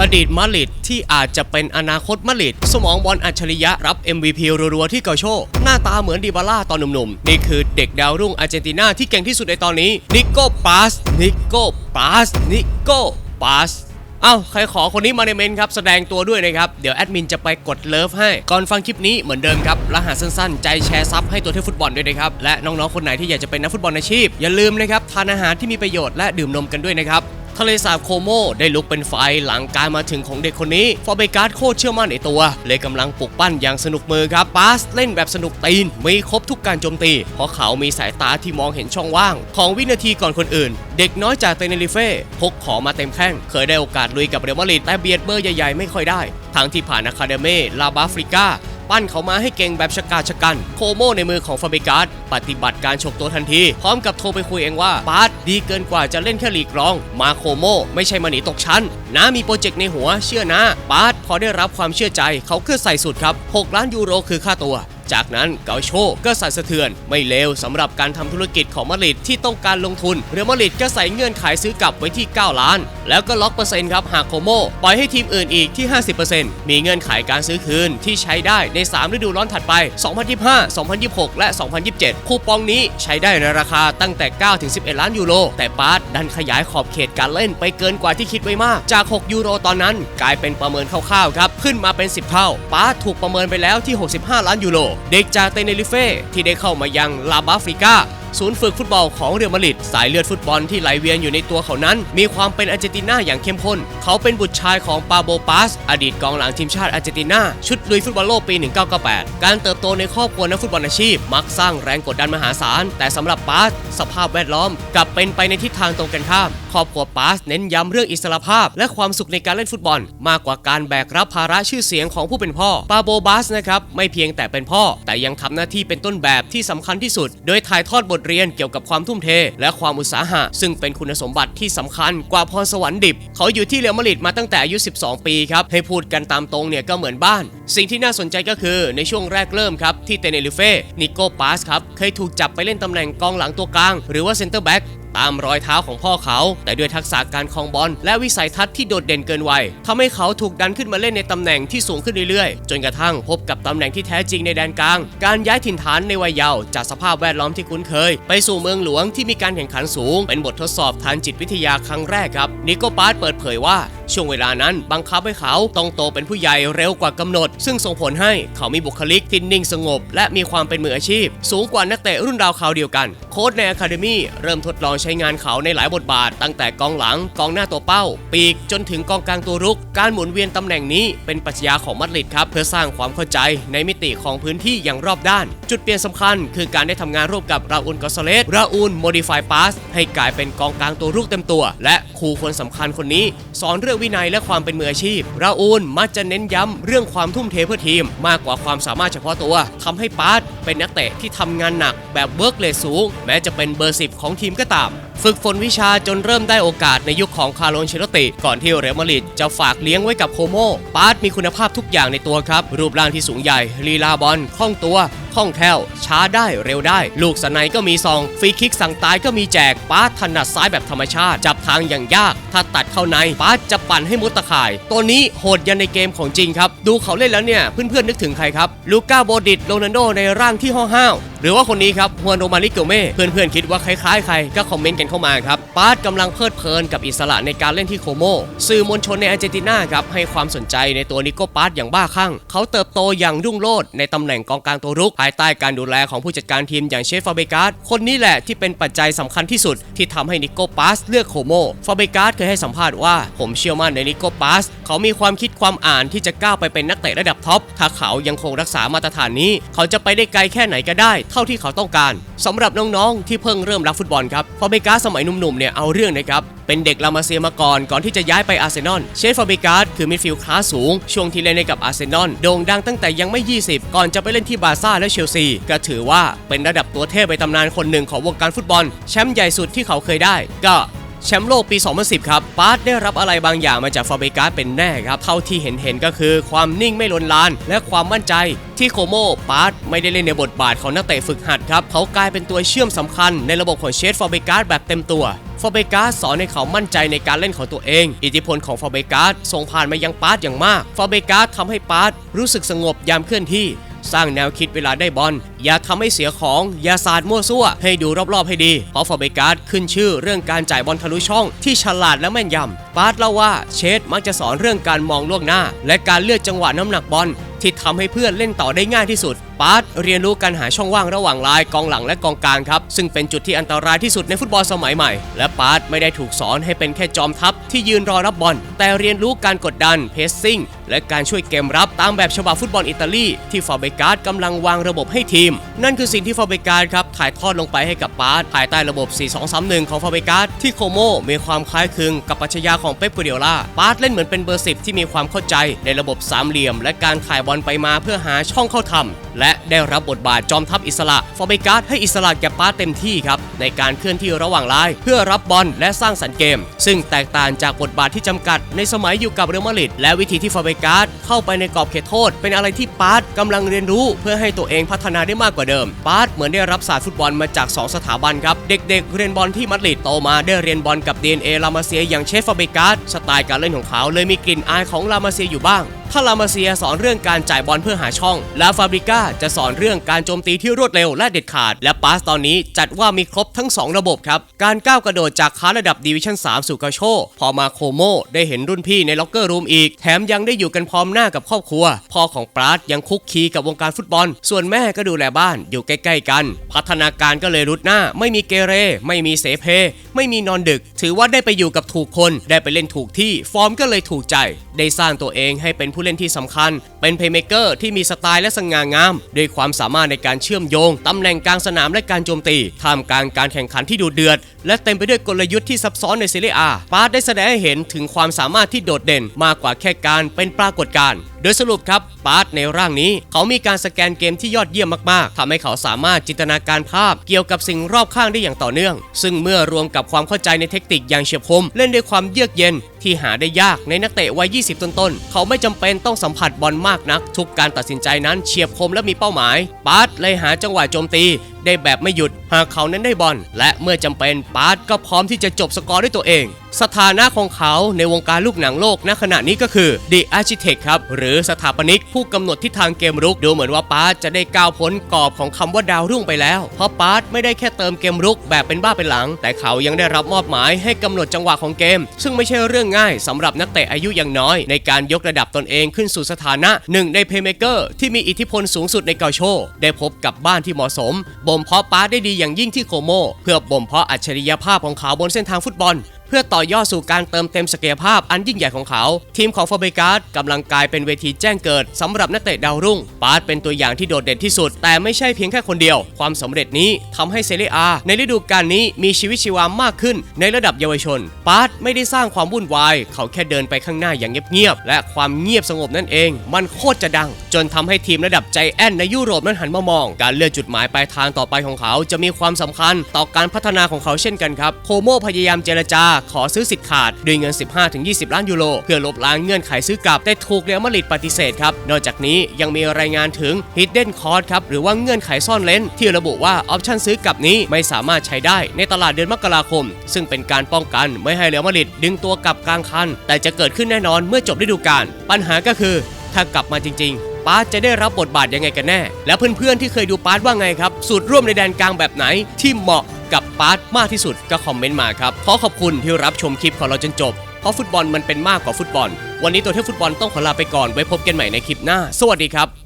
อดีตมาริดที่อาจจะเป็นอนาคตมาริดสมองบอลอัจฉริยะรับ MVP รัวๆที่เกาโช หน้าตาเหมือนดิบาล่าตอนหนุ่มๆ นี่คือเด็กดาวรุ่งอาร์เจนตินาที่เก่งที่สุดในตอนนี้นิโก้ปาสนิโก้ปาสนิโก้ปาสเอ้าใครขอคนนี้มาในเมนครับ แสดงตัวด้วยนะครับ เดี๋ยวแอดมินจะไปกดเลิฟให้ ก่อนฟังคลิปนี้เหมือนเดิมครับ รหัสสั้นๆ ใจแชร์ซับให้ตัวเทพฟุตบอลด้วยนะครับ และน้องๆคนไหนที่อยากจะเป็นนักฟุตบอลอาชีพ อย่าลืมนะครับทานอาหารที่มีประโยชน์และดื่มนมกันด้วยนะครับ ทะเลสาบโคโมได้ลุกเป็นไฟหลังการมาถึงของเด็กคนนี้ ฟอเบการ์ดโคตรเชื่อมั่นในตัว เลยกำลังปลุกปั้นอย่างสนุกมือครับปาสเล่นแบบสนุกตีน มีครบทุกการโจมตี เพราะเขามีสายตาที่มองเห็นช่องว่าง ของวินาทีก่อนคนอื่น เด็กน้อยจากเตเนริเฟ่พกของมาเต็มแข้ง เคยได้โอกาสลุยกับเรอัลมาดริดแต่เบียดเบอร์ใหญ่ๆไม่ค่อยได้ ทั้งที่ผ่านอะคาเดเม่ลาบาฟริกา ปั้นเขามาให้เก่งแบบชะกาชะกัน โคโมในมือของฟาเบการ์ดปฏิบัติการฉกตัวทันที พร้อมกับโทรไปคุยเองว่าปาร์ตดีเกินกว่าจะเล่นแค่ลีกรอง มาโคโมไม่ใช่มาหนีตกชั้นนะมีโปรเจกต์ในหัวเชื่อนะปาร์ตพอได้รับความเชื่อใจเขาคือใส่สุดครับ 6 ล้านยูโรคือค่าตัวจากนั้นเกาโชก็สั่นสะเทือน ไม่เลวสำหรับการทำธุรกิจของมาริดที่ต้องการลงทุนเรือมาริดก็ใส่เงื่อนไขซื้อกลับไว้ที่ 9 ล้าน แล้วก็ล็อกเปอร์เซ็นต์ครับหากโคโมปล่อยให้ทีมอื่นอีกที่ 50%มีเงื่อนไขการซื้อคืนที่ใช้ได้ใน 3 ฤดูร้อนถัดไป 2025 2026 และ 2027 คูปองนี้ใช้ได้ในราคาตั้งแต่ 9 ถึง 11 ล้านยูโร แต่ปาร์ตดันขยายขอบเขตการเล่นไปเกินกว่าที่คิดไว้มาก จาก 6 ยูโรตอนนั้น กลายเป็นประเมินคร่าวๆครับ ขึ้นมาเป็น 10 เท่า ปาร์ตถูกประเมินไปแล้วที่ 65 ล้านยูโร เด็กจากเตเนริเฟ่ที่ได้เข้ามายังลาบาฟริกา ศูนย์ฝึกฟุตบอลของเรอัลมาดริดสายเลือดฟุตบอลที่ไหลเวียนอยู่ในตัวเขานั้น มีความเป็นอาร์เจนตินาอย่างเข้มข้น เขาเป็นบุตรชายของปาโบปาส อดีตกองหลังทีมชาติอาร์เจนตินาชุดลุยฟุตบอลโลกปี 1998 การเติบโตในครอบครัวนักฟุตบอลอาชีพ มักสร้างแรงกดดันมหาศาล แต่สำหรับปาส สภาพแวดล้อม กลับเป็นไปในทิศทางตรงกันข้าม ครอบครัวปาสเน้นย้ำเรื่องอิสรภาพ และความสุขในการเล่นฟุตบอล มากกว่าการแบกรับภาระชื่อเสียงของผู้เป็นพ่อปาโบบาสนะครับไม่เพียงแต่เป็นพ่อ แต่ยังทำหน้าที่เป็นต้นแบบที่สำคัญที่สุด โดยถ่ายทอดบทเรียนเกี่ยวกับความทุ่มเท และความอุตสาหะ ซึ่งเป็นคุณสมบัติที่สำคัญกว่าพรสวรรค์ดิบ เขาอยู่ที่เรอัลมาดริดมาตั้งแต่อายุ 12 ปีครับ ให้พูดกันตามตรงเนี่ยก็เหมือนบ้าน สิ่งที่น่าสนใจก็คือในช่วงแรกเริ่มครับที่เตเนริเฟ่นิโกปาสครับเคยถูกจับไปเล่นตำแหน่งกองหลังตัวกลาง หรือว่าเซนเตอร์แบ็ก ตามรอยเท้าของพ่อเขา แต่ด้วยทักษะการคลองบอลและวิสัยทัศน์ที่โดดเด่นเกินวัยทำให้เขาถูกดันขึ้นมาเล่นในตำแหน่งที่สูงขึ้นเรื่อยๆ จนกระทั่งพบกับตำแหน่งที่แท้จริงในแดนกลาง การย้ายถิ่นฐานในวัยเยาว์จากสภาพแวดล้อมที่คุ้นเคย ไปสู่เมืองหลวงที่มีการแข่งขันสูง เป็นบททดสอบทางจิตวิทยาครั้งแรกครับนิโกปาสเปิดเผยว่า ช่วงเวลานั้นบังคับให้เขาต้องโตเป็นผู้ใหญ่เร็วกว่ากำหนด ซึ่งส่งผลให้เขามีบุคลิกที่นิ่งสงบ และมีความเป็นมืออาชีพ สูงกว่านักเตะรุ่นดาวคราวเดียวกัน โค้ชในอะคาเดมี่เริ่มทดลองใช้งานเขาในหลายบทบาท ตั้งแต่กองหลังกองหน้าตัวเป้า ปีกจนถึงกองกลางตัวรุก การหมุนเวียนตำแหน่งนี้เป็นปรัชญาของมาดริดครับเพื่อสร้างความเข้าใจในมิติของพื้นที่อย่างรอบด้าน จุดเปลี่ยนสำคัญ คือการได้ทำงานร่วมกับราอูลกอสเลสราอูลโมดิฟายพาสให้กลายเป็นกองกลางตัวรุกเต็มตัว และครูคนสำคัญคนนี้ สอนเรื่องวินัยและความเป็นมืออาชีพ ราอูลมักจะเน้นย้ำเรื่องความทุ่มเทเพื่อทีม มากกว่าความสามารถเฉพาะตัวทำให้ปาร์ตเป็นนักเตะที่ทำงานหนักแบบเวิร์กเลสสูง แม้จะเป็นเบอร์10ของทีมก็ตาม ฝึกฝนวิชาจนเริ่มได้โอกาสในยุคของคาร์โลนเชลโตติ ก่อนที่เรอัลมาดริดจะฝากเลี้ยงไว้กับโคโมปาร์ตมีคุณภาพทุกอย่างในตัวครับ รูปร่างที่สูงใหญ่ลีลาบอลคล่องตัวคล่องแคล่ว ช้าได้เร็วได้ ลูกสไนก็มีซอง ฟรีคิกสั่งตายก็มีแจกปาร์ตถนัดซ้ายแบบธรรมชาติ จับทางอย่างยาก ถ้าตัดเข้าในปาร์ตจะปั่นให้มุดตะข่าย ตัวนี้โหดยันในเกมของจริงครับ ดูเขาเล่นแล้วเนี่ย เพื่อนๆนึกถึงใครครับ ลูก้าโบดิตโรนัลโดในร่างที่ห้าวห้าวหรือว่าคนนี้ครับฮวนโรมานิโกเม่ เพื่อนๆคิดว่าคล้ายๆใครก็คอมเมนต์กันเข้ามาครับปาร์ตกำลังเพลิดเพลินกับอิสระในการเล่นที่โคโม สื่อมวลชนในอาร์เจนตินาครับให้ความสนใจในตัวนิโกปาร์ตอย่างบ้าคลั่ง เขาเติบโตอย่างรุ่งโรจน์ในตำแหน่งกองกลางตัวรุกภายใต้การดูแลของผู้จัดการทีมอย่างเชฟฟาเบการ์คนนี้แหละที่เป็นปัจจัยสำคัญที่สุด ที่ทำให้นิโกปาสเลือกโคโมฟาเบการ์เคยให้สัมภาษณ์ว่า ผมเชื่อมั่นในนิโกปาสเขามีความคิดความอ่านที่จะก้าวไปเป็นนักเตะระดับท็อปถ้าเขายังคงรักษามาตรฐานนี้ เขาจะไปได้ไกลแค่ไหนก็ได้ เท่าที่เขาต้องการสำหรับน้องๆ ที่เพิ่งเริ่มรักฟุตบอลครับฟาเบการ์สมัยหนุ่มๆเนี่ยเอาเรื่องนะครับเป็นเด็กลามาเซียมาก่อนก่อนที่จะย้ายไปอาร์เซนอล เชฟฟาเบการ์ดคือมิดฟิลด์คลาสสูง ช่วงที่เล่นในกับอาร์เซนอลโด่งดังตั้งแต่ยังไม่ 20 ก่อนจะไปเล่นที่บาร์ซ่าและเชลซี ก็ถือว่าเป็นระดับตัวเทพไปตำนานคนหนึ่งของวงการฟุตบอล แชมป์ใหญ่สุดที่เขาเคยได้ ก็แชมป์โลกปี 2010 ครับ ปาร์ตได้รับอะไรบางอย่างมาจากฟาเบการ์ดเป็นแน่ครับ เท่าที่เห็นเห็นๆก็คือความนิ่งไม่ลนลาน และความมั่นใจที่โคโมปาร์ตไม่ได้เล่นในบทบาทของนักเตะฝึกหัดครับ เขากลายเป็นตัวเชื่อมสำคัญในระบบของเชฟฟาเบการ์ดแบบเต็มตัวฟอเบกาสสอนให้เขามั่นใจในการเล่นของตัวเอง อิทธิพลของฟอเบกาสส่งผ่านมายังปาร์ตอย่างมากฟอเบกาสทำให้ปาร์ตรู้สึกสงบยามเคลื่อนที่ สร้างแนวคิดเวลาได้บอล อย่าทำให้เสียของ อย่าสาดมั่วซั่ว ให้ดูรอบๆให้ดี เพราะฟอร์เบการ์ดขึ้นชื่อเรื่องการจ่ายบอลทะลุช่องที่ฉลาดและแม่นยำปาร์ตเล่าว่าเชดมักจะสอนเรื่องการมองล่วงหน้า และการเลือกจังหวะน้ำหนักบอลที่ทำให้เพื่อนเล่นต่อได้ง่ายที่สุด ปาร์ตเรียนรู้การหาช่องว่างระหว่างลายกองหลังและกองกลางครับ ซึ่งเป็นจุดที่อันตรายที่สุดในฟุตบอลสมัยใหม่ และปาร์ตไม่ได้ถูกสอนให้เป็นแค่จอมทัพที่ยืนรอรับบอล แต่เรียนรู้การกดดันเพสซิ่งและการช่วยเกมรับตามแบบฉบับฟุตบอลอิตาลีที่ฟอร์เบการ์กำลังวางระบบให้ทีม นั่นคือสิ่งที่ฟอร์เบการ์ครับถ่ายทอดลงไปให้กับปาร์ตภายใต้ระบบ 4-2-3-1 ของฟอร์เบการ์ที่โคโมมีความคล้ายคลึงกับปรัชญาของเป๊ปกัวเดียล่าปาร์ตเล่นเหมือนเป็นเบอร์10ที่มีความเข้าใจในระบบสามเหลี่ยม และการถ่ายบอลไปมาเพื่อหาช่องเข้าทำและและได้รับบทบาทจอมทัพอิสระฟอร์เบการ์ดให้อิสระแก่ปาร์ตเต็มที่ครับ ในการเคลื่อนที่ระหว่างลาย เพื่อรับบอลและสร้างสรรค์เกม ซึ่งแตกต่างจากบทบาทที่จำกัด ในสมัยอยู่กับเรอัลมาดริดและวิธีที่ฟอร์เบการ์ดเข้าไปในกรอบเขตโทษ เป็นอะไรที่ปาร์ตกำลังเรียนรู้ เพื่อให้ตัวเองพัฒนาได้มากกว่าเดิมปาร์ตเหมือนได้รับศาสตร์ฟุตบอลมาจาก 2 สถาบันครับ เด็ก ๆ เรียนบอลที่มาดริดโตมาได้เรียนบอลกับ DNA ลามาเซียอย่างเชฟฟอร์เบการ์ดสไตล์การเล่นของเขาเลยมีกลิ่นอายของลามาเซียอยู่บ้าง ถ้าลามาเซียสอนเรื่องการจ่ายบอลเพื่อหาช่องลาฟาบริก้าจะสอนเรื่องการโจมตีที่รวดเร็วและเด็ดขาด และปาสตอนนี้จัดว่ามีครบทั้ง 2 ระบบครับ การก้าวกระโดดจากค้าระดับดิวิชั่น 3 สู่กาโช พอมาโคโมได้เห็นรุ่นพี่ในล็อกเกอร์รูมอีก แถมยังได้อยู่กันพร้อมหน้ากับครอบครัว พ่อของปาสยังคุกคีกับวงการฟุตบอล ส่วนแม่ก็ดูแลบ้านอยู่ใกล้ๆกัน พัฒนาการก็เลยรุดหน้า ไม่มีเกเร ไม่มีเสเพ ไม่มีนอนดึก ถือว่าได้ไปอยู่กับถูกคน ได้ไปเล่นถูกที่ ฟอร์มก็เลยถูกใจ ได้สร้างตัวเองให้เป็นผูู้้เล่นที่สำคัญ เป็นเพย์เมเกอร์ที่มีสไตล์และสง่างาม ด้วยความสามารถในการเชื่อมโยงตำแหน่งกลางสนามและการโจมตีท่ามกลางการแข่งขันที่ดูเดือด และเต็มไปด้วยกลยุทธ์ที่ซับซ้อนในซีรีอาปาร์ตได้แสดงให้เห็นถึงความสามารถที่โดดเด่นมากกว่าแค่การเป็นปรากฏการณ์ โดยสรุปครับปาร์ตในร่างนี้ เขามีการสแกนเกมที่ยอดเยี่ยมมากๆทำให้เขาสามารถจินตนาการภาพเกี่ยวกับสิ่งรอบข้างได้อย่างต่อเนื่อง ซึ่งเมื่อรวมกับความเข้าใจในเทคนิคอย่างเฉียบคม เล่นด้วยความเยือกเย็นที่หาได้ยากในนักเตะวัย 20 ต้นๆ เขาไม่จำเป็นต้องสัมผัสบอลมากนัก ทุกการตัดสินใจนั้นเฉียบคมและมีเป้าหมาย ปาร์ตเลยหาจังหวะโจมตีได้แบบไม่หยุด หากเขานั้นได้บอล และเมื่อจำเป็นปาร์ตก็พร้อมที่จะจบสกอร์ด้วยตัวเอง สถานะของเขาในวงการลูกหนังโลกณขณะนี้ก็คือ The Architect ครับ หรือสถาปนิกผู้กำหนดทิศทางเกมรุก ดูเหมือนว่าปาร์ตจะได้ก้าวพ้นกรอบของคำว่าดาวรุ่งไปแล้ว เพราะปาร์ตไม่ได้แค่เติมเกมรุกแบบเป็นบ้าเป็นหลัง แต่เขายังได้รับมอบหมายให้กำหนดจังหวะของเกม ซึ่งไม่ใช่เรื่องง่ายสำหรับนักเตะอายุยังน้อย ในการยกระดับตนเองขึ้นสู่สถานะหนึ่งในเพย์เมเกอร์ที่มีอิทธิพลสูงสุดในเกาโช ได้พบกับบ้านที่เหมาะสมบมเพาะปาได้ดีอย่างยิ่งที่โคโม เพื่อบ่มเพาะอัจฉริยภาพของเขาบนเส้นทางฟุตบอล เพื่อต่อยอดสู่การเติมเต็มศักยภาพอันยิ่งใหญ่ของเขา ทีมของฟอร์เบการ์ดกำลังกลายเป็นเวทีแจ้งเกิดสำหรับนักเตะดาวรุ่ง ปาร์ตเป็นตัวอย่างที่โดดเด่นที่สุด แต่ไม่ใช่เพียงแค่คนเดียว ความสำเร็จนี้ทำให้เซเรียอาในฤดูกาลนี้มีชีวิตชีวามากขึ้นในระดับเยาวชน ปาร์ตไม่ได้สร้างความวุ่นวาย เขาแค่เดินไปข้างหน้าอย่างเงียบๆและความเงียบสงบนั่นเอง มันโคตรจะดัง จนทำให้ทีมระดับใจแอนในยุโรปนั้นหันมามอง การเลือกจุดหมายปลายทางต่อไปของเขาจะมีความสำคัญต่อการพัฒนาของเขาเช่นกันครับโคโมพยายามเจรจาขอซื้อสิทธิ์ขาดด้วยเงิน 15-20 ล้านยูโรเพื่อลบล้างเงื่อนไขซื้อกลับ แต่ถูกเรอัลมาดริดปฏิเสธครับ นอกจากนี้ยังมีรายงานถึง hidden cost ครับหรือว่าเงื่อนไขซ่อนเลนที่ระบุว่าออปชั่นซื้อกลับนี้ไม่สามารถใช้ได้ในตลาดเดือนมกราคม ซึ่งเป็นการป้องกันไม่ให้เรอัลมาดริดดึงตัวกลับกลางคัน แต่จะเกิดขึ้นแน่นอนเมื่อจบฤดูกาลปัญหาก็คือถ้ากลับมาจริง ๆ ปาร์ตจะได้รับบทบาทยังไงกันแน่ แล้วเพื่อนๆที่เคยดูปาร์ตว่าไงครับ สูตรร่วมในแดนกลางแบบไหนที่เหมาะกับปาร์ตมากที่สุดก็คอมเมนต์มาครับขอขอบคุณที่รับชมคลิปของเราจนจบ เพราะฟุตบอลมันเป็นมากกว่าฟุตบอล วันนี้ตัวเที่ยวฟุตบอลต้องขอลาไปก่อนไว้พบกันใหม่ในคลิปหน้า สวัสดีครับ